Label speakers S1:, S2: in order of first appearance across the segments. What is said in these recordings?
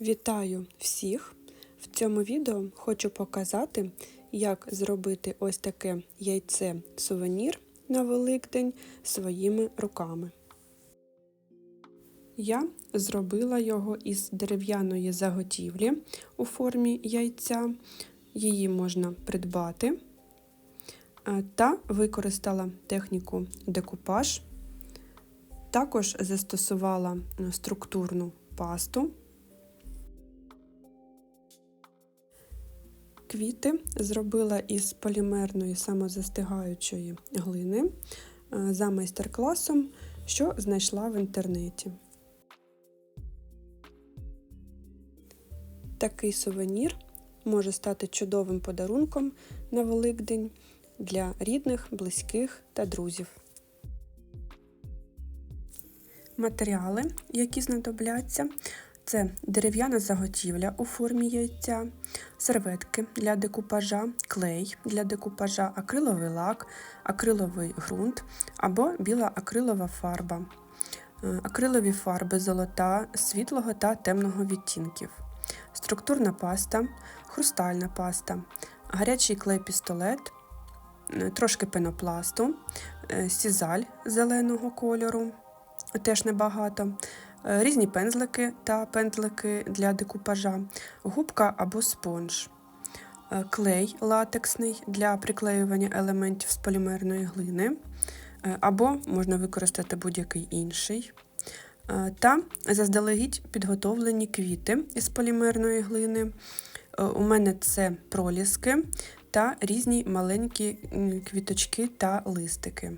S1: Вітаю всіх! В цьому відео хочу показати, як зробити ось таке яйце сувенір на Великдень своїми руками. Я зробила його із дерев'яної заготівлі у формі яйця. Її можна придбати е, та використала техніку декупаж. Також застосувала структурну пасту. Квіти зробила із полімерної самозастигаючої глини е, за майстер-класом, що знайшла в інтернеті. Такий сувенір може стати чудовим подарунком на Великдень для рідних, близьких та друзів. Матеріали, які знадобляться, це дерев'яна заготівля у формі яйця, серветки для декупажа, клей для декупажа, акриловий лак, акриловий ґрунт або біла акрилова фарба, е, акрилові фарби золота, світлого та темного відтінків, структурна паста, хрустальна паста, гарячий клей-пістолет, е, трошки пенопласту, е, сізаль зеленого кольору, теж небагато. Е, різні пензлики та пензлики для декупажа, губка або спонж, е, клей латексний для приклеювання елементів з полімерної глини, е, або можна використати будь-який інший. Та заздалегідь підготовлені квіти із полімерної глини. У мене це проліски та різні маленькі квіточки та листики.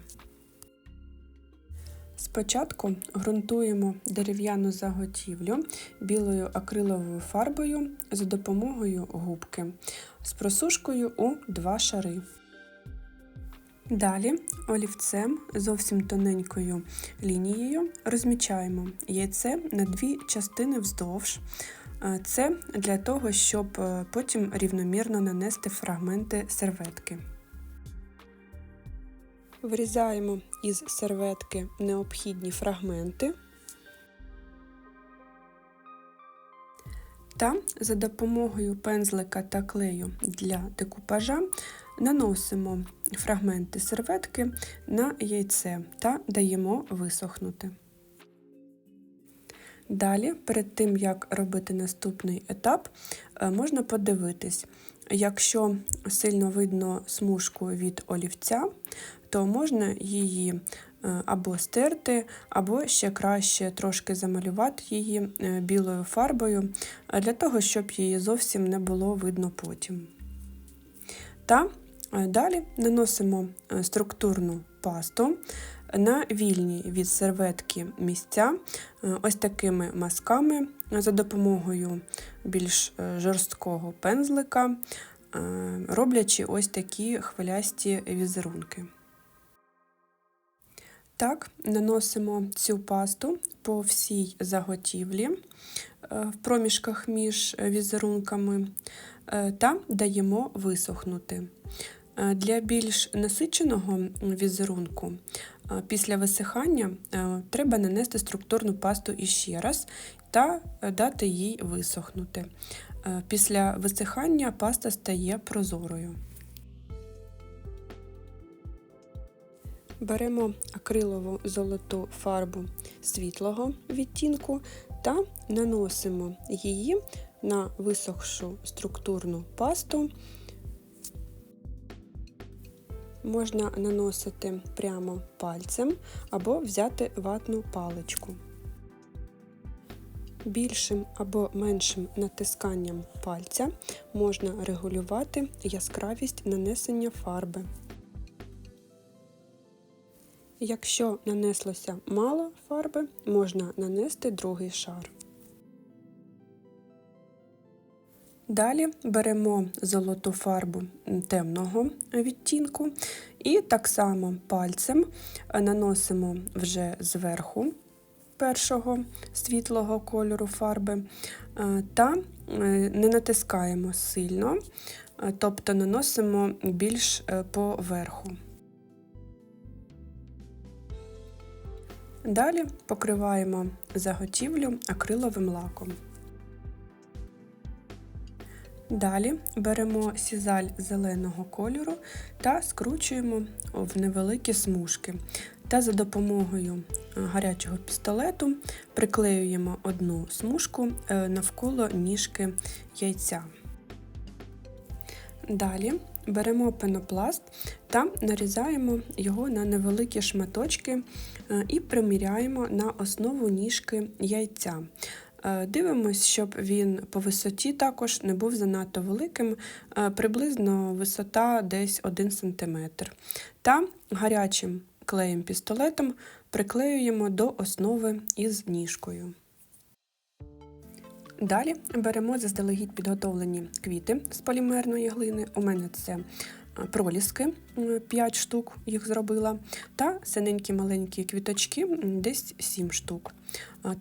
S1: Спочатку ґрунтуємо дерев'яну заготівлю білою акриловою фарбою за допомогою губки з просушкою у два шари. Далі олівцем зовсім тоненькою лінією розмічаємо яйце на дві частини вздовж. Це для того, щоб е, потім рівномірно нанести фрагменти серветки. Вирізаємо із серветки необхідні фрагменти та за допомогою пензлика та клею для декупажа наносимо фрагменти серветки на яйце та даємо висохнути. Далі, перед тим як робити наступний етап, е, можна подивитись, якщо сильно видно смужку від олівця, то можна її е, або стерти, або ще краще трошки замалювати її е, білою фарбою, для того, щоб її зовсім не було видно потім. Та далі наносимо структурну пасту на вільні від серветки місця е, ось такими мазками за допомогою більш е, жорсткого пензлика, е, роблячи ось такі хвилясті візерунки. Так, наносимо цю пасту по всій заготівлі в проміжках між візерунками та даємо висохнути. Для більш насиченого візерунку після висихання треба нанести структурну пасту іще раз та дати їй висохнути. Після висихання паста стає прозорою. Беремо акрилову золоту фарбу світлого відтінку та наносимо її на висохшу структурну пасту можна наносити прямо пальцем або взяти ватну паличку. Більшим або меншим натисканням пальця можна регулювати яскравість нанесення фарби. Якщо нанеслося мало фарби, можна нанести другий шар. Далі беремо золоту фарбу темного відтінку і так само пальцем наносимо вже зверху першого світлого кольору фарби е, та е, не натискаємо сильно, е, тобто наносимо більш поверху. Далі покриваємо заготівлю акриловим лаком. Далі беремо сізаль зеленого кольору та скручуємо в невеликі смужки. Та за допомогою е, гарячого пістолету приклеюємо одну смужку е, навколо ніжки яйця. Далі беремо пенопласт та нарізаємо його на невеликі шматочки е, і приміряємо на основу ніжки яйця. Е, Дивимось, щоб він по висоті також не був занадто великим, е, приблизно висота десь 1 см. Та гарячим клеєм пістолетом приклеюємо до основи із ніжкою. Далі беремо заздалегідь підготовлені квіти з полімерної глини. У мене це проліски, 5 штук їх зробила, та синенькі маленькі квіточки, десь 7 штук.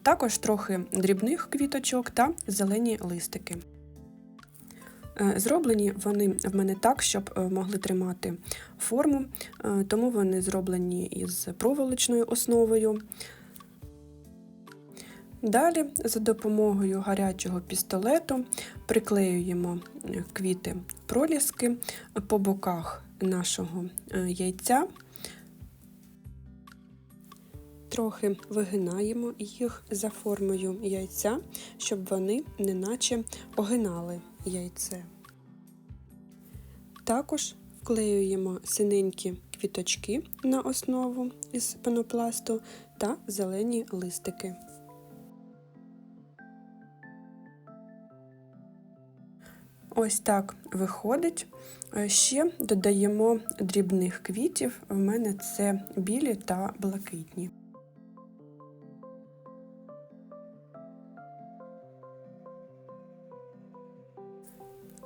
S1: Також трохи дрібних квіточок та зелені листики. Е, Зроблені вони в мене так, щоб е, могли тримати форму, е, тому вони зроблені із проволочною основою. Далі за допомогою гарячого пістолету приклеюємо е, квіти проліски по боках нашого е, яйця. Трохи вигинаємо їх за формою яйця, щоб вони неначе огинали яйце. Також вклеюємо синенькі квіточки на основу із пенопласту та зелені листики. Ось так виходить. Е, Ще додаємо дрібних квітів. У мене це білі та блакитні.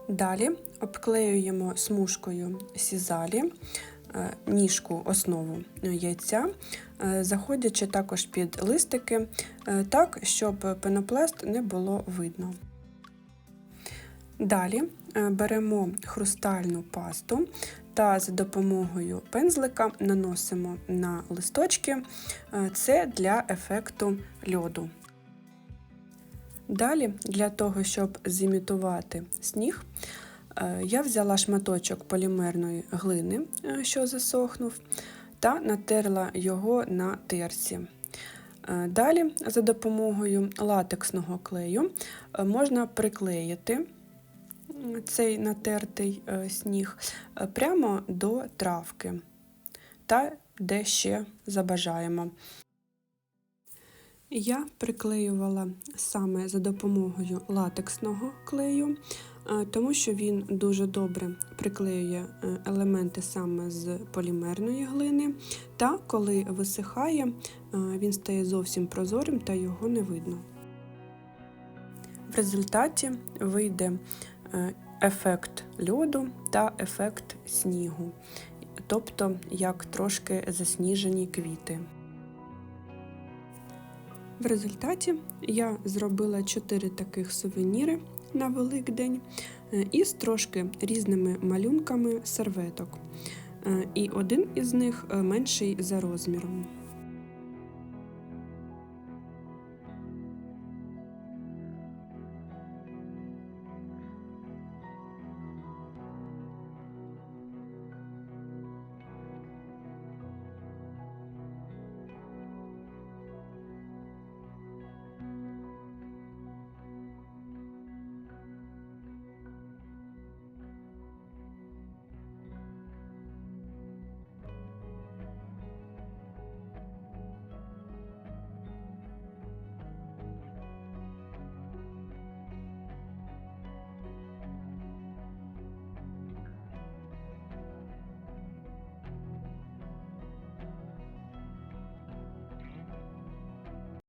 S1: Далі обклеюємо смужкою сізалі е, ніжку основу яйця, е, заходячи також під листики, так, щоб пенопласт не було видно. Далі е, беремо хрустальну пасту та за допомогою пензлика наносимо на листочки. Е, Це для ефекту льоду. Далі, для того, щоб зімітувати сніг, е, я взяла шматочок полімерної глини, що засохнув, та натерла його на терці. Далі, за допомогою латексного клею, можна приклеїти цей натертий е, сніг е, прямо до травки та де ще забажаємо. Я приклеювала саме за допомогою латексного клею, е, тому що він дуже добре приклеює елементи саме з полімерної глини, та коли висихає, він стає зовсім прозорим та його не видно. В результаті вийде ефект льоду та ефект снігу, тобто як трошки засніжені квіти. В результаті я зробила 4 таких сувеніри на Великдень е, із трошки різними малюнками серветок. Е, І один із них е, менший за розміром.